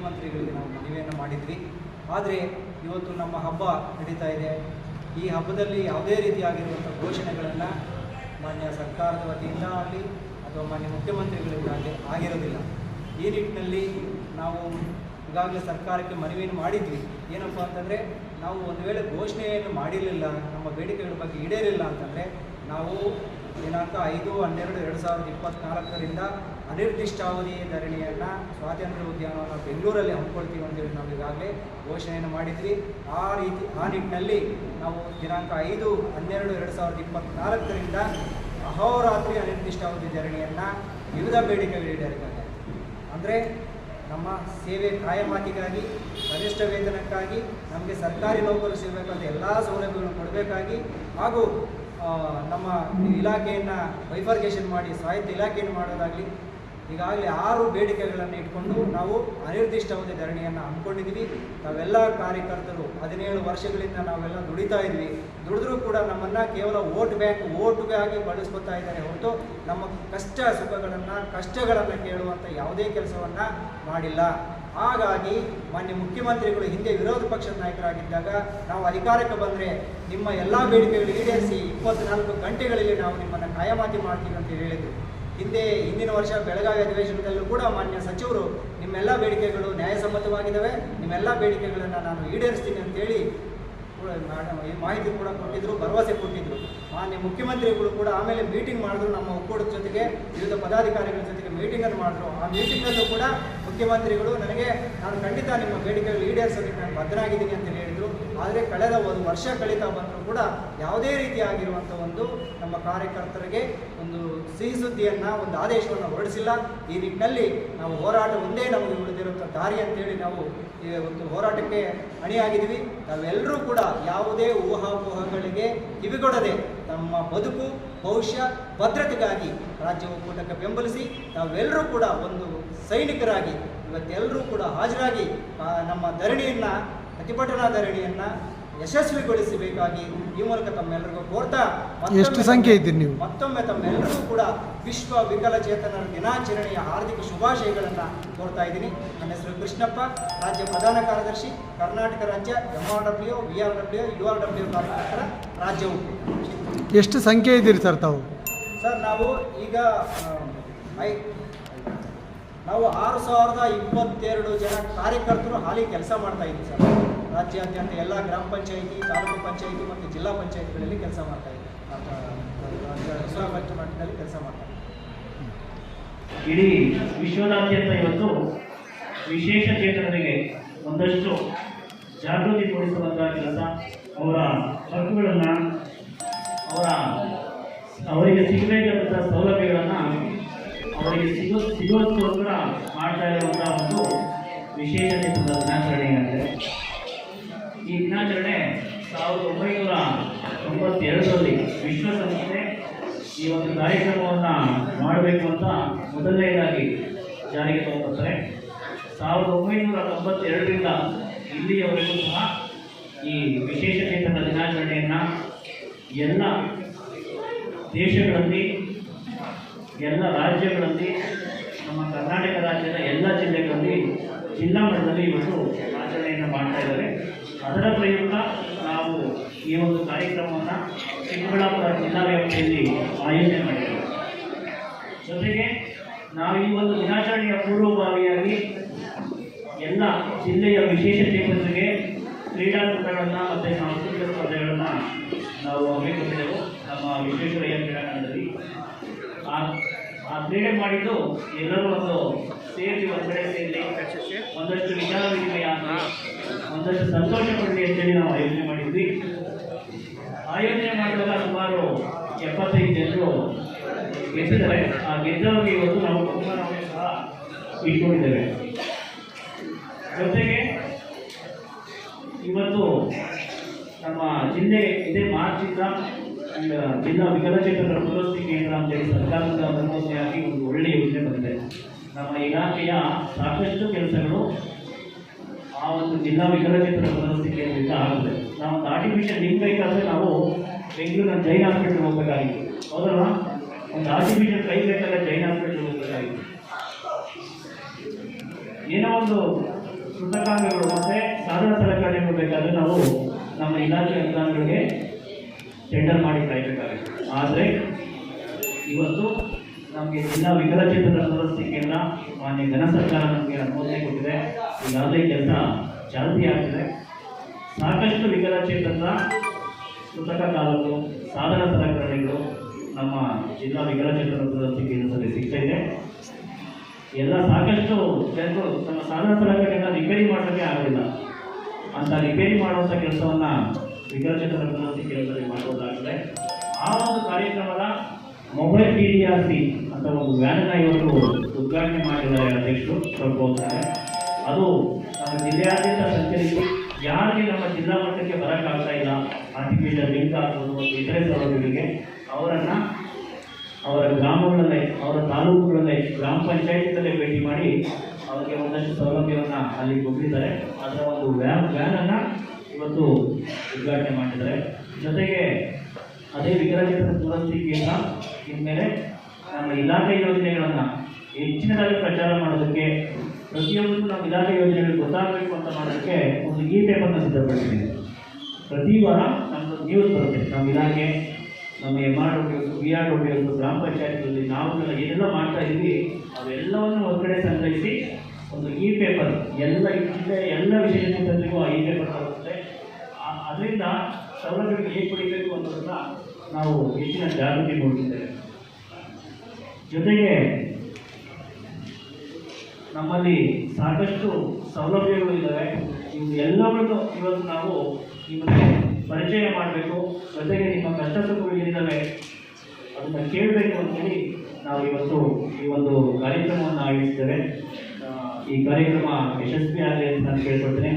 ಮುಖ್ಯಮಂತ್ರಿಗಳಿಗೆ ನಾವು ಮನವಿಯನ್ನು ಮಾಡಿದ್ವಿ. ಆದರೆ ಇವತ್ತು ನಮ್ಮ ಹಬ್ಬ ನಡೀತಾ ಇದೆ. ಈ ಹಬ್ಬದಲ್ಲಿ ಯಾವುದೇ ರೀತಿಯಾಗಿರುವಂಥ ಘೋಷಣೆಗಳನ್ನು ಮಾನ್ಯ ಸರ್ಕಾರದ ವತಿಯಿಂದ ಆಗಲಿ ಅಥವಾ ಮಾನ್ಯ ಮುಖ್ಯಮಂತ್ರಿಗಳಿಂದಾಗಲಿ ಆಗಿರೋದಿಲ್ಲ. ಈ ನಿಟ್ಟಿನಲ್ಲಿ ನಾವು ಈಗಾಗಲೇ ಸರ್ಕಾರಕ್ಕೆ ಮನವಿಯನ್ನು ಮಾಡಿದ್ವಿ. ಏನಪ್ಪ ಅಂತಂದರೆ ನಾವು ಒಂದು ವೇಳೆ ಘೋಷಣೆಯನ್ನು ಮಾಡಿರಲಿಲ್ಲ, ನಮ್ಮ ಬೇಡಿಕೆಗಳ ಬಗ್ಗೆ ಈಡೇರಿಲ್ಲ ಅಂತಂದರೆ ನಾವು ದಿನಾಂಕ ಐದು ಹನ್ನೆರಡು ಎರಡು ಸಾವಿರದ ಇಪ್ಪತ್ತ್ನಾಲ್ಕರಿಂದ ಅನಿರ್ದಿಷ್ಟಾವಧಿ ಧರಣಿಯನ್ನು ಸ್ವಾತಂತ್ರ್ಯ ಉದ್ಯಾನವನ ಬೆಂಗಳೂರಲ್ಲಿ ಹಮ್ಮಿಕೊಳ್ತೀವಿ ಅಂತೇಳಿ ನಾವು ಈಗಾಗಲೇ ಘೋಷಣೆಯನ್ನು ಮಾಡಿದ್ವಿ. ಆ ರೀತಿ, ಆ ನಿಟ್ಟಿನಲ್ಲಿ ನಾವು ದಿನಾಂಕ ಐದು ಹನ್ನೆರಡು ಎರಡು ಸಾವಿರದ ಇಪ್ಪತ್ತ್ನಾಲ್ಕರಿಂದ ಅಹೋರಾತ್ರಿ ಅನಿರ್ದಿಷ್ಟಾವಧಿ ಧರಣಿಯನ್ನು ವಿವಿಧ ಬೇಡಿಕೆಗಳು ಈಡೇರಿದ್ದಾರೆ ಅಂದರೆ ನಮ್ಮ ಸೇವೆ ಕಾಯಮಾತಿಗಾಗಿ ಕನಿಷ್ಠ ವೇತನಕ್ಕಾಗಿ, ನಮಗೆ ಸರ್ಕಾರಿ ನೌಕರರು ಸಿಗಬೇಕಾದ ಎಲ್ಲ ಸೌಲಭ್ಯಗಳನ್ನು ಕೊಡಬೇಕಾಗಿ ಹಾಗೂ ನಮ್ಮ ಇಲಾಖೆಯನ್ನು ವೈಫರ್ಗೇಷನ್ ಮಾಡಿ, ಸಾಹಿತ್ಯ ಇಲಾಖೆಯನ್ನು ಮಾಡೋದಾಗಲಿ, ಈಗಾಗಲೇ ಆರು ಬೇಡಿಕೆಗಳನ್ನು ಇಟ್ಕೊಂಡು ನಾವು ಅನಿರ್ದಿಷ್ಟಾವಧಿ ಧರಣಿಯನ್ನು ಹಮ್ಮಿಕೊಂಡಿದ್ದೀವಿ. ನಾವೆಲ್ಲ ಕಾರ್ಯಕರ್ತರು, ಹದಿನೇಳು ವರ್ಷಗಳಿಂದ ನಾವೆಲ್ಲ ದುಡಿತಾ ಇದ್ವಿ ದುಡಿದ್ರೂ ಕೂಡ ನಮ್ಮನ್ನು ಕೇವಲ ವೋಟ್ ಬ್ಯಾಂಕ್ ವೋಟುಗಾಗಿ ಬಳಸ್ಕೊತಾ ಇದ್ದಾರೆ ಹೊರತು ನಮ್ಮ ಕಷ್ಟ ಸುಖಗಳನ್ನು, ಕಷ್ಟಗಳನ್ನು ಕೇಳುವಂಥ ಯಾವುದೇ ಕೆಲಸವನ್ನು ಮಾಡಿಲ್ಲ. ಹಾಗಾಗಿ ಮಾನ್ಯ ಮುಖ್ಯಮಂತ್ರಿಗಳು ಹಿಂದೆ ವಿರೋಧ ಪಕ್ಷದ ನಾಯಕರಾಗಿದ್ದಾಗ ನಾವು ಅಧಿಕಾರಕ್ಕೆ ಬಂದರೆ ನಿಮ್ಮ ಎಲ್ಲ ಬೇಡಿಕೆಗಳು ಈಡೇರಿಸಿ ಇಪ್ಪತ್ನಾಲ್ಕು ಗಂಟೆಗಳಲ್ಲಿ ನಾವು ನಿಮ್ಮನ್ನು ಕಾಯಮಾತಿ ಮಾಡ್ತೀವಿ ಅಂತ ಹೇಳಿದರು. ಹಿಂದೆ ಹಿಂದಿನ ವರ್ಷ ಬೆಳಗಾವಿ ಅಧಿವೇಶನದಲ್ಲೂ ಕೂಡ ಮಾನ್ಯ ಸಚಿವರು ನಿಮ್ಮೆಲ್ಲ ಬೇಡಿಕೆಗಳು ನ್ಯಾಯಸಮ್ಮತವಾಗಿದ್ದಾವೆ, ನಿಮ್ಮೆಲ್ಲ ಬೇಡಿಕೆಗಳನ್ನು ನಾನು ಈಡೇರಿಸ್ತೀನಿ ಅಂತೇಳಿ ಈ ಮಾಹಿತಿ ಕೂಡ ಕೊಟ್ಟಿದ್ರು, ಭರವಸೆ ಕೊಟ್ಟಿದ್ರು. ಮಾನ್ಯ ಮುಖ್ಯಮಂತ್ರಿಗಳು ಕೂಡ ಆಮೇಲೆ ಮೀಟಿಂಗ್ ಮಾಡಿದ್ರು ನಮ್ಮ ಒಕ್ಕೂಟದ ಜೊತೆಗೆ, ವಿವಿಧ ಪದಾಧಿಕಾರಿಗಳ ಜೊತೆಗೆ ಮೀಟಿಂಗನ್ನು ಮಾಡಿದ್ರು. ಆ ಮೀಟಿಂಗಲ್ಲೂ ಕೂಡ ಮುಖ್ಯಮಂತ್ರಿಗಳು, ನನಗೆ ನಾನು ಖಂಡಿತ ನಿಮ್ಮ ಬೇಡಿಕೆಗಳು ಈಡೇರಿಸೋದಕ್ಕೆ ನಾನು ಬದ್ಧನಾಗಿದ್ದೀನಿ ಅಂತ ಹೇಳಿದರು. ಆದರೆ ಕಳೆದ ಒಂದು ವರ್ಷ ಕಳೀತಾ ಬಂದರೂ ಕೂಡ ಯಾವುದೇ ರೀತಿಯಾಗಿರುವಂಥ ಒಂದು ನಮ್ಮ ಕಾರ್ಯಕರ್ತರಿಗೆ ಒಂದು ಸಿಹಿ ಸುದ್ದಿಯನ್ನು, ಒಂದು ಆದೇಶವನ್ನು ಹೊರಡಿಸಿಲ್ಲ. ಈ ನಿಟ್ಟಿನಲ್ಲಿ ನಾವು ಹೋರಾಟ ಒಂದೇ ನಮಗೆ ಉಳಿದಿರುವಂಥ ದಾರಿ ಅಂತೇಳಿ ನಾವು ಈ ಒಂದು ಹೋರಾಟಕ್ಕೆ ಅಣಿಯಾಗಿದ್ದೀವಿ. ನಾವೆಲ್ಲರೂ ಕೂಡ ಯಾವುದೇ ಊಹಾಪೋಹಗಳಿಗೆ ಕಿವಿಗೊಡದೆ ನಮ್ಮ ಬದುಕು ಭವಿಷ್ಯ ಭದ್ರತೆಗಾಗಿ ರಾಜ್ಯ ಒಕ್ಕೂಟಕ್ಕೆ ಬೆಂಬಲಿಸಿ ನಾವೆಲ್ಲರೂ ಕೂಡ ಒಂದು ಸೈನಿಕರಾಗಿ ಇವತ್ತೆಲ್ಲರೂ ಕೂಡ ಹಾಜರಾಗಿ ನಮ್ಮ ಧರಣಿಯನ್ನು ಪ್ರತಿಭಟನಾ ಧರಣಿಯನ್ನು ಯಶಸ್ವಿಗೊಳಿಸಬೇಕಾಗಿ ಈ ಮೂಲಕ ತಮ್ಮೆಲ್ಲರಿಗೂ ಕೋರ್ತಾ ಎಷ್ಟು ಸಂಖ್ಯೆ ಇದ್ದೀರಿ ನೀವು? ಮತ್ತೊಮ್ಮೆ ತಮ್ಮೆಲ್ಲರಿಗೂ ಕೂಡ ವಿಶ್ವ ವಿಕಲಚೇತನರ ದಿನಾಚರಣೆಯ ಹಾರ್ದಿಕ ಶುಭಾಶಯಗಳನ್ನು ಕೋರ್ತಾ ಇದ್ದೀನಿ ನನ್ನ ಹೆಸರು ಕೃಷ್ಣಪ್ಪ ರಾಜ್ಯ ಪ್ರಧಾನ ಕಾರ್ಯದರ್ಶಿ ಕರ್ನಾಟಕ ರಾಜ್ಯ M R W V R W U R W ಕಾರ್ಯಕರ್ತರ ರಾಜ್ಯ ಒಕ್ಕೂಟ ಎಷ್ಟು ಸಂಖ್ಯೆ ಇದ್ದೀರಿ ಸರ್ ತಾವು? ಸರ್ ನಾವು ಈಗ ಐ ನಾವು ಆರು ಸಾವಿರದ ಇಪ್ಪತ್ತೆರಡು ಜನ ಕಾರ್ಯಕರ್ತರು ಹಾಲಿ ಕೆಲಸ ಮಾಡ್ತಾ ಇದ್ದೀವಿ ಸರ್. ರಾಜ್ಯಾದ್ಯಂತ ಎಲ್ಲ ಗ್ರಾಮ ಪಂಚಾಯಿತಿ ತಾಲೂಕು ಪಂಚಾಯಿತಿ ಮತ್ತು ಜಿಲ್ಲಾ ಪಂಚಾಯಿತಿಗಳಲ್ಲಿ ಕೆಲಸ ಮಾಡ್ತಾ ಇದ್ದೀವಿ. ಮಟ್ಟದಲ್ಲಿ ಕೆಲಸ ಮಾಡ್ತಾ ಇದ್ದೀವಿ. ಇಡೀ ವಿಶ್ವದಾದ್ಯಂತ ಇವತ್ತು ವಿಶೇಷ ಚೇತನರಿಗೆ ಒಂದಷ್ಟು ಜಾಗೃತಿ ಮೂಡಿಸುವಂತಹ ಕೆಲಸ ಸಿಗಬೇಕಾದಂಥ ಸೌಲಭ್ಯಗಳನ್ನು ಅವರಿಗೆ ಸಿಗೋ ಸಿಗೋದಕ್ಕೋಸ್ಕರ ಮಾಡ್ತಾ ಇರುವಂಥ ಒಂದು ವಿಶೇಷತೆ ದಿನಾಚರಣೆ ಅಂದರೆ ಈ ದಿನಾಚರಣೆ ಸಾವಿರದ ಒಂಬೈನೂರ ತೊಂಬತ್ತೆರಡರಲ್ಲಿ ವಿಶ್ವಸಂಸ್ಥೆ ಈ ಒಂದು ಕಾರ್ಯಕ್ರಮವನ್ನು ಮಾಡಬೇಕು ಅಂತ ಮೊದಲನೇದಾಗಿ ಜಾರಿಗೆ ತಗೊಂಡ್ಬರ್ತಾರೆ ಸಾವಿರದ ಒಂಬೈನೂರ ತೊಂಬತ್ತೆರಡರಿಂದ ಇಲ್ಲಿಯವರೆಗೂ ಸಹ ಈ ವಿಶೇಷ ಚೇತನ ದಿನಾಚರಣೆಯನ್ನು ಎಲ್ಲ ದೇಶಗಳಲ್ಲಿ, ಎಲ್ಲ ರಾಜ್ಯಗಳಲ್ಲಿ, ನಮ್ಮ ಕರ್ನಾಟಕ ರಾಜ್ಯದ ಎಲ್ಲ ಜಿಲ್ಲೆಗಳಲ್ಲಿ ಜಿಲ್ಲಾ ಮಟ್ಟದಲ್ಲಿ ಇವತ್ತು ಆಚರಣೆಯನ್ನು ಮಾಡ್ತಾ ಇದ್ದಾರೆ. ಅದರ ಪ್ರಯುಕ್ತ ನಾವು ಈ ಒಂದು ಕಾರ್ಯಕ್ರಮವನ್ನು ಚಿಕ್ಕಬಳ್ಳಾಪುರ ಜಿಲ್ಲಾ ವ್ಯಾಪ್ತಿಯಲ್ಲಿ ಆಯೋಜನೆ ಮಾಡಿದ್ದೇವೆ. ಜೊತೆಗೆ ನಾವು ಈ ಒಂದು ದಿನಾಚರಣೆಯ ಪೂರ್ವಭಾವಿಯಾಗಿ ಎಲ್ಲ ಜಿಲ್ಲೆಯ ವಿಶೇಷ ಚೇತನರಿಗೆ ಕ್ರೀಡಾಕೂಟಗಳನ್ನು ಮತ್ತು ಸಾಂಸ್ಕೃತಿಕ ಸ್ಪರ್ಧೆಗಳನ್ನು ನಾವು ಹಮ್ಮಿಕೊಂಡಿದ್ದೆವು. ನಮ್ಮ ವಿಶ್ವೇಶ್ವರಯ್ಯ ಕ್ರೀಡಾಂಗಣದಲ್ಲಿ ಆ ಕ್ರೀಡೆ ಮಾಡಿದ್ದು ಎಲ್ಲರೂ ಒಂದು ಸೇರಿ ಒಂದು ಕಡೆ ಸೇರಿ ಒಂದಷ್ಟು ವಿಚಾರ ವಿನಿಮಯ ಒಂದಷ್ಟು ಸಂತೋಷ ಪಡಲಿ ಅಂತೇಳಿ ನಾವು ಆಯೋಜನೆ ಮಾಡಿದ್ವಿ. ಆಯೋಜನೆ ಮಾಡಿದಾಗ ಸುಮಾರು ಎಪ್ಪತ್ತೈದು ಜನರು ಗೆದ್ದಿದ್ದಾರೆ. ಆ ಗೆದ್ದವರಿಗೆ ಇವತ್ತು ನಾವು ಬಹುಮಾನವನ್ನು ಸಹ ಇಟ್ಕೊಂಡಿದ್ದೇವೆ. ಜೊತೆಗೆ ಇವತ್ತು ನಮ್ಮ ಜಿಲ್ಲೆ ಇದೇ ಮಾರ್ಚಿಂದ ಅಂಡ್ ಜಿಲ್ಲಾ ವಿಕಲಚೇತನರ ಪುನರ್ವಸತಿ ಕೇಂದ್ರ ಅಂತೇಳಿ ಸರ್ಕಾರದ ಅನುಮತಿಯಾಗಿ ಒಂದು ಒಳ್ಳೆಯ ಯೋಜನೆ ಬಂದಿದೆ. ನಮ್ಮ ಇಲಾಖೆಯ ಸಾಕಷ್ಟು ಕೆಲಸಗಳು ಆ ಒಂದು ಜಿಲ್ಲಾ ವಿಕಲಚೇತನ ಪುನರ್ವಸತಿ ಕೇಂದ್ರದಿಂದ ಆಗುತ್ತೆ. ನಾವು ಒಂದು ಆರ್ಟಿಫಿಷಿಯಲ್ ಲಿಂಕ್ ಬೇಕಾದರೆ ನಾವು ಬೆಂಗಳೂರಿನ ಜೈನ್ ಹಾಸ್ಪಿಟ್ಲ್ ಹೋಗಬೇಕಾಗಿತ್ತು. ಹೌದಲ್ಲ ಒಂದು ಆರ್ಟಿಫಿಷಿಯಲ್ ಕೈ ಬೇಕಾದ್ರೆ ಜೈನ್ ಹಾಸ್ಪಿಟ್ಲ್ ಹೋಗಬೇಕಾಗಿತ್ತು. ಏನೋ ಒಂದು ಕೃತಕಾಂಗಗಳು ಮತ್ತು ಸಾಧನ ಸಲಕರಣೆಗಳು ಬೇಕಾದ್ರೆ ನಾವು ನಮ್ಮ ಇಲಾಖೆ ಅನುದಾನಗಳಿಗೆ ಟೆಂಡರ್ ಮಾಡಿ ಕಾಯಬೇಕಾಗಿತ್ತು ಆದರೆ, ಇವತ್ತು ನಮಗೆ ಜಿಲ್ಲಾ ವಿಕಲಚೇತನ ಸದಸ್ಯ ಕೇಂದ್ರ, ಮಾನ್ಯ ಘನ ಸರ್ಕಾರ ನಮಗೆ ಅನುಮೋದನೆ ಕೊಟ್ಟಿದೆ. ಈಗಾಗಲೇ ಕೆಲಸ ಚಾಲ್ತಿ ಆಗ್ತಿದೆ ಸಾಕಷ್ಟು ವಿಕಲಚೇತನ ಕೃತಕ ಕಾಲಗಳು ಸಾಧನ ಸಲಕರಣೆಗಳು ನಮ್ಮ ಜಿಲ್ಲಾ ವಿಕಲಚೇತನ ಸದಸ್ಯ ಕೇಂದ್ರದಲ್ಲಿ ಸಿಗ್ತಾ ಇದೆ. ಎಲ್ಲ ಸಾಕಷ್ಟು ಜನರು ತಮ್ಮ ಸಾಧನ ಸಲಕರಣೆಗಳನ್ನು ರಿಪೇರಿ ಮಾಡೋಕ್ಕೆ ಆಗೋದಿಲ್ಲ. ಅಂತ ರಿಪೇರಿ ಮಾಡುವಂಥ ಕೆಲಸವನ್ನ ವಿಕಲಚೇತನ ಕೆಲಸದಲ್ಲಿ ಮಾಡುವುದಾಗಿದೆ ಆ ಒಂದು ಕಾರ್ಯಕ್ರಮದ ಮೊಬೈಲ್ ಟಿ ಅಂತ ಒಂದು ವ್ಯಾನ್ನ ಇವರು ಉದ್ಘಾಟನೆ ಮಾಡಿದ್ದಾರೆ ಅಧ್ಯಕ್ಷರು ಸ್ವಲ್ಪ ಹೋಗ್ತಾರೆ ಅದು ನಮ್ಮ ಜಿಲ್ಲೆಯಾದ್ಯಂತ ಸಂಚರಿಸಿ ಯಾರಿಗೆ ನಮ್ಮ ಜಿಲ್ಲಾ ಮಟ್ಟಕ್ಕೆ ಬರೋಕ್ಕಾಗ್ತಾ ಇಲ್ಲ ಆರ್ಟಿಫಿಷಿಯಲ್ ಲಿಂಕ್ ಆಗ್ಬೋದು ಮತ್ತು ಇತರೆ ಸೌಲಭ್ಯಗಳಿಗೆ ಅವರನ್ನು ಅವರ ಗ್ರಾಮಗಳಲ್ಲೇ, ಅವರ ತಾಲೂಕುಗಳಲ್ಲೇ, ಗ್ರಾಮ ಪಂಚಾಯತ್ನಲ್ಲೇ ಭೇಟಿ ಮಾಡಿ ಅವರಿಗೆ ಒಂದಷ್ಟು ಸೌಲಭ್ಯವನ್ನು ಅಲ್ಲಿ ಕೊಟ್ಟಿದ್ದಾರೆ. ಅದರ ಒಂದು ವ್ಯಾನ್, ವ್ಯಾನನ್ನು ಇವತ್ತು ಉದ್ಘಾಟನೆ ಮಾಡಿದ್ದಾರೆ. ಜೊತೆಗೆ ಅದೇ ವಿಕಲಚೇತನ ಕೇಂದ್ರ ಇನ್ಮೇಲೆ ನಮ್ಮ ಇಲಾಖೆ ಯೋಜನೆಗಳನ್ನು ಹೆಚ್ಚಿನದಾಗಿ ಪ್ರಚಾರ ಮಾಡೋದಕ್ಕೆ ಪ್ರತಿಯೊಂದು ನಮ್ಮ ಇಲಾಖೆ ಯೋಜನೆಗಳು ಗೊತ್ತಾಗಬೇಕು ಅಂತ ಮಾಡೋದಕ್ಕೆ ಒಂದು ಈ ಪೇಪರ್ನ ಸಿದ್ಧಪಡಿಸಿದ್ದೀವಿ ಪ್ರತಿ ವಾರ ನಮ್ಮದು ನ್ಯೂಸ್ ಬರುತ್ತೆ. ನಮ್ಮ ಇಲಾಖೆ ನಮ್ಮ ಎಂ ಆರ್ ಡಬ್ಲ್ಯೂಸ್ ಬಿ ಆರ್ ಗ್ರಾಮ ಪಂಚಾಯತ್ಗಳಲ್ಲಿ ನಾವು ಏನೆಲ್ಲ ಮಾಡ್ತಾ ಇದ್ವಿ, ಅವೆಲ್ಲವನ್ನು ಹೊರಗಡೆ ಸಂಗ್ರಹಿಸಿ ಒಂದು ಇ ಪೇಪರ್ ಎಲ್ಲ ಇದ್ದ ಎಲ್ಲ ವಿಷಯಗಳಿಗೂ ಆ ಇ ಪೇಪರ್ ಬರುತ್ತೆ ಅದರಿಂದ ಸೌಲಭ್ಯಗಳು ಹೇಗೆ ಪಡಿಬೇಕು ಅನ್ನೋದನ್ನು ನಾವು ಹೆಚ್ಚಿನ ಜಾಗೃತಿ ಮೂಡಿಸಿದ್ದೇವೆ. ಜೊತೆಗೆ ನಮ್ಮಲ್ಲಿ ಸಾಕಷ್ಟು ಸೌಲಭ್ಯಗಳು ಇದ್ದಾವೆ. ಇವು ಇವತ್ತು ನಾವು ನಿಮಗೆ ಪರಿಚಯ ಮಾಡಬೇಕು. ಜೊತೆಗೆ ನಿಮ್ಮ ಕಷ್ಟ ಸುಖಗಳು ಅದನ್ನು ಕೇಳಬೇಕು ಅಂತೇಳಿ ನಾವು ಇವತ್ತು ಈ ಒಂದು ಕಾರ್ಯಕ್ರಮವನ್ನು ಆಯೋಜಿಸಿದ್ದೇವೆ ಈ ಕಾರ್ಯಕ್ರಮ ಯಶಸ್ವಿಯಾಗಲಿ ಅಂತ ನಾನು ಕೇಳ್ಕೊಳ್ತೇನೆ.